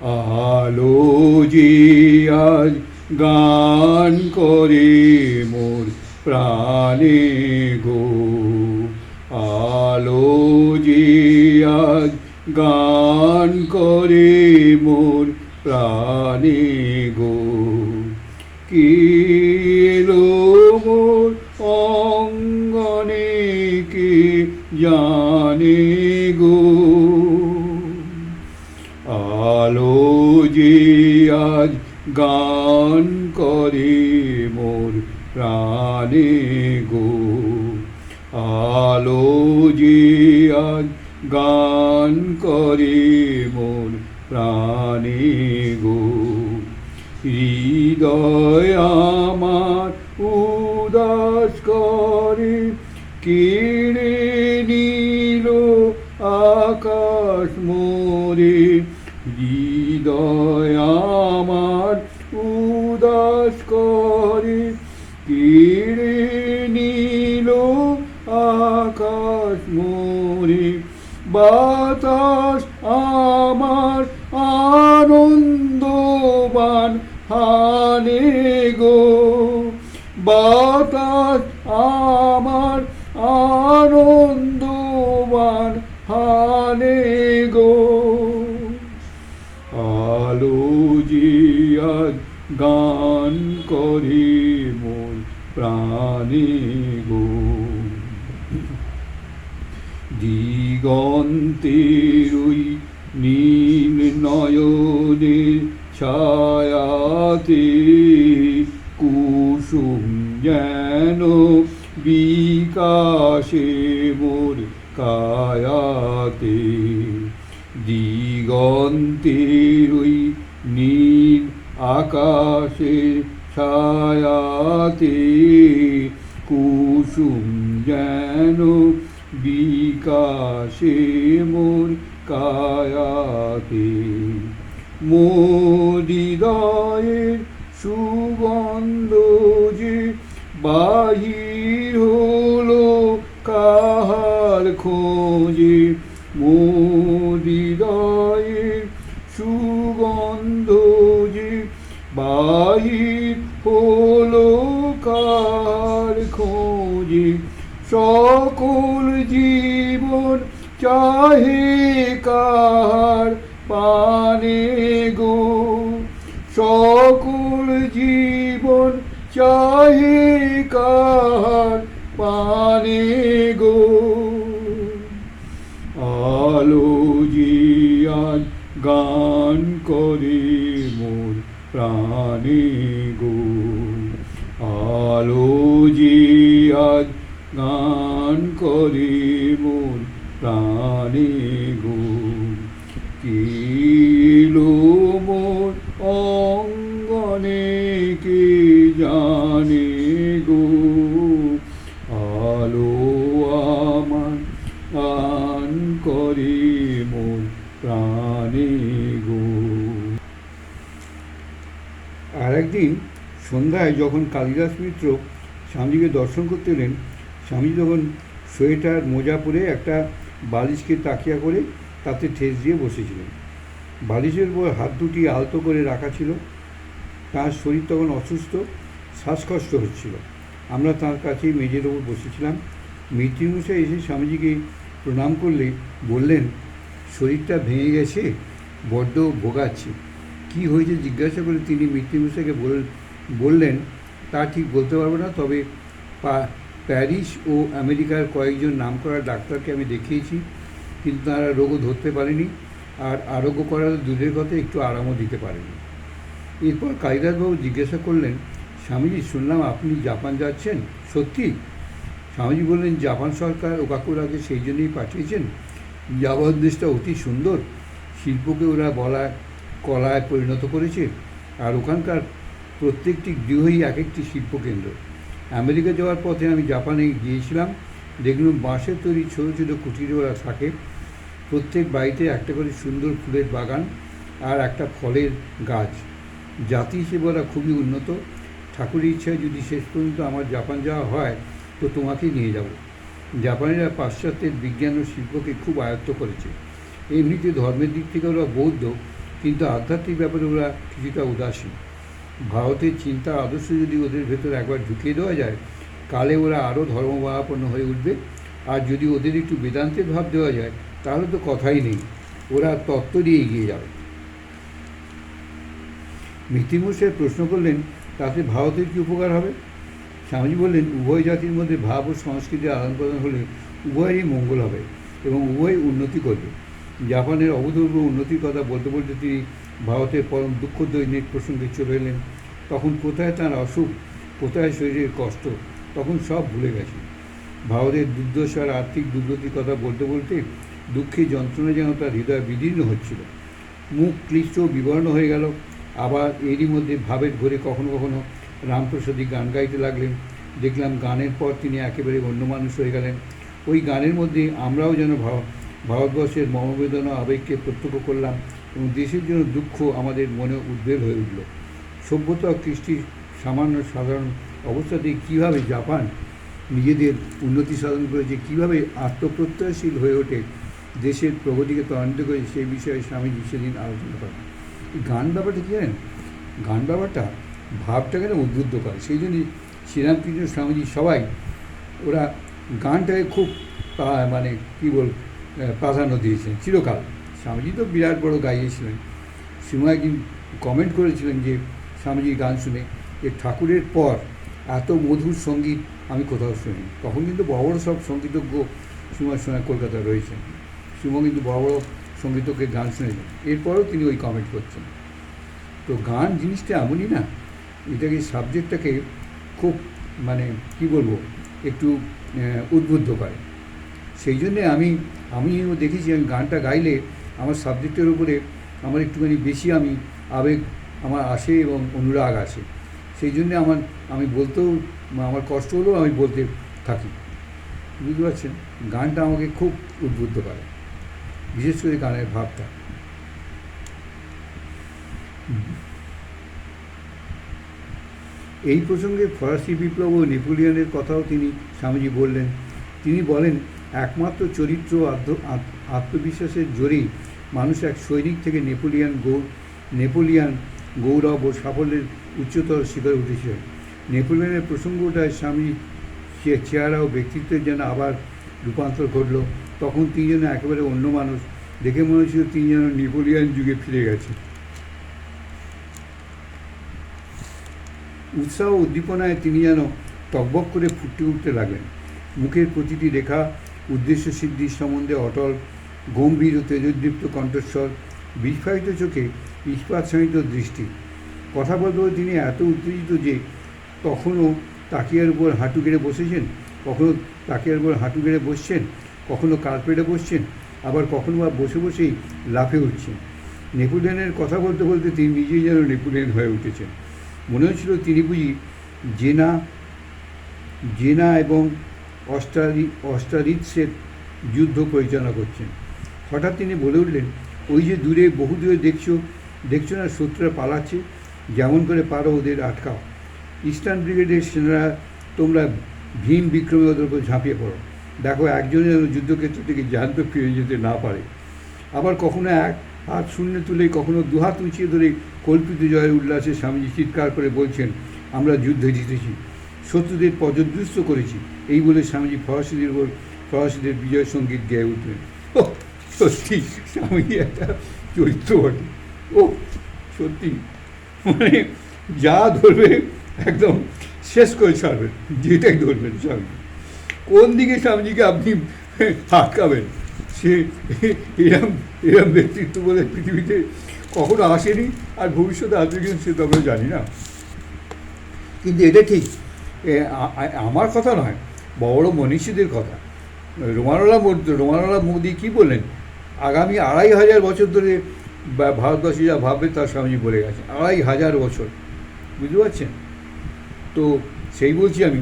আলো যে আজ গান করে মোর প্রাণে গো আলো যে আজ গান করে মোর প্রাণে গো কে গান করে মোর প্রাণে গো। হৃদয় আমার উদাস করে কিনে নিল আকাশ বাতাস আমার আনন্দবান, হানে গো। বাতাস আমার আনন্দবান, হানে গো। আলো আজ গান করি মোর প্রাণী গো। দিগন্তের ওই নীল নয়নের ছায়াতে কুসুম যেন বিকাশে মোর কায়াতে দিগন্তের ওই নীল আকাশের ছায়াতে কুসুম যেন বিকাশে মোর কায়াতে মোদিদয়ের সুগন্ধ যে বাহির হলো কাহার খোঁজে চাহে কার পানে গো। সকল জীবন চাহে কার পানে গো। আলো জিয়ান গান করে মোর প্রাণে গো। আলো জিয়ান গান করে মোর প্রাণে গো কিলো মোর অঙ্গনে কে জানে গো আলো আমার গান করে মোর প্রাণে গো আর একদিন সন্ধ্যায় যখন কালিদাস মিত্র স্বামীজিকে দর্শন করতে এলেন, স্বামীজি তখন সোয়েটার, মোজা পরে একটা বালিশকে তাকিয়া করে তাতে ঠেস দিয়ে বসেছিলেন। বালিশের উপর হাত দুটি আলতো করে রাখা ছিল। তার শরীর তখন অসুস্থ, শ্বাসকষ্ট হচ্ছিল। আমরা তার কাছে মেজের ওপর বসেছিলাম। মৃত্যুমশাই এসে স্বামীজিকে প্রণাম করলে বললেন, শরীরটা ভেঙে গেছে, বড্ড ভোগাচ্ছে। কি হয়েছে জিজ্ঞাসা করে তিনি মৃত্যুমশাইকে বল বললেন, তা ঠিক বলতে পারব না, তবে পা- প্যারিস ও আমেরিকার কয়েকজন নামকরা ডাক্তারকে আমি দেখিয়েছি, কিন্তু তারা রোগও ধরতে পারেনি আর আরোগ্য করার দূরের কথা একটু আরামও দিতে পারেনি। এরপর কালিদাসবাবু জিজ্ঞাসা করলেন, স্বামীজি, শুনলাম আপনি জাপান যাচ্ছেন? সত্যি। স্বামীজি বললেন, জাপান সরকার ওকাকুরাকে সেই জন্যই পাঠিয়েছেন। জাপান দেশটা অতি সুন্দর। শিল্পকে ওরা বলা, কলায় পরিণত করেছে। আর ওখানকার প্রত্যেকটি গৃহই এক একটি শিল্পকেন্দ্র। আমেরিকা যাওয়ার পথে আমি জাপানে গিয়েছিলাম। দেখলাম বাঁশের তৈরি ছোটো ছোটো কুটিরে ওরা থাকে। প্রত্যেক বাড়িতে একটা করে সুন্দর ফুলের বাগান আর একটা ফলের গাছ। জাতি হিসেবে ওরা খুবই উন্নত। ঠাকুরের ইচ্ছায় যদি শেষ পর্যন্ত আমার জাপান যাওয়া হয়, তো তোমাকেই নিয়ে যাব। জাপানিরা পাশ্চাত্যের বিজ্ঞান ও শিল্পকে খুব আয়ত্ত করেছে। এমনিতে ধর্মের দিক থেকে ওরা বৌদ্ধ, কিন্তু আধ্যাত্মিক ব্যাপারে ওরা কিছুটা উদাসীন। ভারতের চিন্তা আদর্শ যদি ওদের ভেতর একবার ঢুকিয়ে দেওয়া যায় কালে ওরা আরও ধর্মভাবাপন্ন হয়ে উঠবে। আর যদি ওদের একটু বেদান্তের ভাব দেওয়া যায়, তাহলে তো কথাই নেই। ওরা তত্ত্ব দিয়ে এগিয়ে যাবে। মৃত্যুমশাই প্রশ্ন করলেন, তাতে ভারতের কী উপকার হবে? স্বামীজি বললেন, উভয় জাতির মধ্যে ভাব ও সংস্কৃতির আদান প্রদান হলে উভয়েরই মঙ্গল হবে এবং উভয় উন্নতি করবে। জাপানের অভূতপূর্ব উন্নতির কথা বলতে বলতে তিনি ভারতের পরম দুঃখ দৈনিক প্রসঙ্গে চলে এলেন, তখন কোথায় তার অসুখ? কোথায় শরীরের কষ্ট? তখন সব ভুলে গেছে। ভারতের দুর্দশার আর্থিক দুর্গতির কথা বলতে বলতে দুঃখে যন্ত্রণা যেন তার হৃদয় বিদীর্ণ হচ্ছিল। মুখ ক্লিষ্ট বিবর্ণ হয়ে গেল। আবার এরই মধ্যে ভাবের ঘরে কখনো কখনো রামপ্রসাদী গান গাইতে লাগলেন। দেখলাম গানের পর তিনি একেবারে অন্য মানুষ হয়ে গেলেন। ওই গানের মধ্যে আমরাও যেন ভারতবর্ষের মনোবেদনা আবেগকে প্রত্যক্ষ করলাম। এবং দেশের জন্য দুঃখ আমাদের মনে উদ্বেগ হয়ে উঠল। সভ্যতা কৃষ্টির সামান্য সাধারণ অবস্থাতেই কীভাবে জাপান নিজেদের উন্নতি সাধন করেছে, কীভাবে আত্মপ্রত্যয়শীল হয়ে ওঠে, দেশের প্রগতিকে ত্বরান্বিত করেছে সেই বিষয়ে স্বামীজি সেদিন আলোচনা করেন। গান ব্যাপারটা কী জানেন? গান ব্যাপারটা ভাবটাকে না উদ্বুদ্ধ করে। সেই জন্যই শ্রীরামকৃষ্ণ স্বামীজি সবাই ওরা গানটাকে খুব মানে কী বল প্রাধান্য দিয়েছেন, চিরকাল। স্বামীজি তো বিরাট বড় গাইয়েছিলেন শ্রীমা একদিন কমেন্ট করেছিলেন যে, স্বামীজির গান শুনে যে ঠাকুরের পর এত মধুর সংগীত আমি কোথাও শুনি তখন কিন্তু বড় বড় সব সঙ্গীতজ্ঞ শ্রীমার সঙ্গে কলকাতায় রয়েছেন। শ্রীমা কিন্তু বড় বড় সঙ্গীতজ্ঞের গান শুনেছেন। এরপরেও তিনি ওই কমেন্ট করছেন। তো গান জিনিসটা এমনই না, এটাকে সাবজেক্টটাকে খুব মানে কি বলব, একটু উদ্বুদ্ধ করে। সেই জন্যে আমি আমিও দেখেছি আমি গানটা গাইলে আমার সাবজেক্টের উপরে আমার একটুখানি বেশি আমি আবেগ আমার আসে এবং অনুরাগ আসে। সেই জন্যে আমার, আমি বলতেও, আমার কষ্ট হলেও আমি বলতে থাকি। বুঝতে পারছেন? গানটা আমাকে খুব উদ্বুদ্ধ করে। বিশেষ করে গানের ভাবটা। এই প্রসঙ্গে ফরাসি বিপ্লব ও নেপোলিয়নের কথাও তিনি স্বামীজি বললেন। তিনি বলেন, একমাত্র চরিত্র আত্মবিশ্বাসের জোরেই মানুষ এক সৈনিক থেকে নেপোলিয়ান গৌ নেপোলিয়ান গৌরব ও সাফল্যের উচ্চতর শিখরে উঠেছিলেন নেপোলিয়নের প্রসঙ্গটায় স্বামী চে- চেহারা ও ব্যক্তিত্বের যেন আবার রূপান্তর ঘটল। তখন তিনি যেন একেবারে অন্য মানুষ। দেখে মনে হচ্ছিল তিনি যেন নেপোলিয়ান যুগে ফিরে গেছে। উৎসাহ উদ্দীপনায় তিনি যেন টকবক করে ফুটতে উঠতে লাগলেন। মুখের প্রতিটি রেখা, উদ্দেশ্য সিদ্ধির সম্বন্ধে অটল গম্ভীর ও তেজোদ্দীপ্ত কণ্ঠস্বর, বিস্ফারিত চোখে ইস্পাত সহিত দৃষ্টি। কথা বলতে তিনি এত উত্তেজিত যে কখনও তাকিয়ার উপর হাঁটু গেড়ে বসেছেন? কখনো তাকিয়ার উপর হাঁটু গেড়ে বসছেন? কখনো কার্পেটে বসছেন? আবার কখনো বা বসে বসেই লাফে উঠছেন? নেপোলিয়নের কথা বলতে বলতে তিনি নিজেই যেন নেপোলিয়ন হয়ে উঠেছেন। মনে হচ্ছিল তিনি বুঝি জেনা জেনা এবং অস্টারি, অস্টারিৎসের যুদ্ধ পরিচালনা করছেন। হঠাৎ তিনি বলে উঠলেন, ওই যে দূরে, বহু দূরে দেখছ দেখছ না শত্রুরা পালাচ্ছে? যেমন করে পারো ওদের আটকাও। ইস্টার্ন ব্রিগেডের সেনারা তোমরা ভীম বিক্রমে ওদের উপর ঝাঁপিয়ে পড়ো। দেখো, একজনের যেন যুদ্ধক্ষেত্র থেকে জ্যান্ত ফিরে যেতে না পারে। আবার কখনো এক হাত শূন্য তুলে কখনো দুহাত উঁচিয়ে ধরে কল্পিত জয়ের উল্লাসে স্বামীজি চিৎকার করে বলছেন, আমরা যুদ্ধে জিতেছি, শত্রুদের পর্যদুস্ত করেছি। এই বলে স্বামীজি ফরাসিদের উপর, ফরাসিদের বিজয় সংগীত গেয়ে উঠলেন। সত্যি স্বামীজি একটা চরিত্র বটে ও সত্যি। মানে যা ধরবে একদম শেষ করে ছাড়বেন যেটাই ধরবেন স্বামী কোন দিকে স্বামীজিকে আপনি আটকাবেন? সে এরম এরম ব্যক্তিত্ব বলে পৃথিবীতে কখনো আসেনি আর ভবিষ্যতে আসবে কিন্তু সে তো আমরা জানি না। কিন্তু এটা ঠিক আমার কথা নয়, বড় মনীষীদের কথা। রোমানোলা রোমানোলা মোদি কী বললেন? আগামী আড়াই হাজার বছর ধরে বা- ভারতবাসীরা ভাববে তার স্বামীজি বলে গেছে আড়াই হাজার বছর। বুঝতে পারছেন? তো সেই বলছি আমি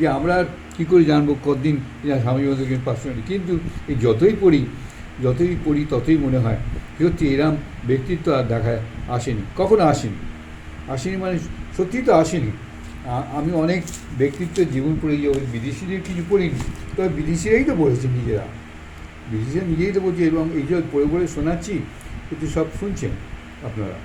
যে আমরা কী করে জানব কতদিন এরা স্বামী বিবেকানন্দ পার্সোনালি কিন্তু এই যতই পড়ি যতই পড়ি, ততই মনে হয় সত্যি এরম ব্যক্তিত্ব আর দেখা আসেনি। কখনো আসেনি। আসেনি মানে সত্যিই তো আসেনি। আমি অনেক ব্যক্তিত্বের জীবন পড়ে যে ওই বিদেশিদের কিছু পড়িনি, তবে বিদেশিরাই তো বলেছে নিজেরা। বিদেশিরা নিজেই তো বলছি এবং এই যে পড়ে পড়ে শোনাচ্ছি এটি সব শুনছেন আপনারা।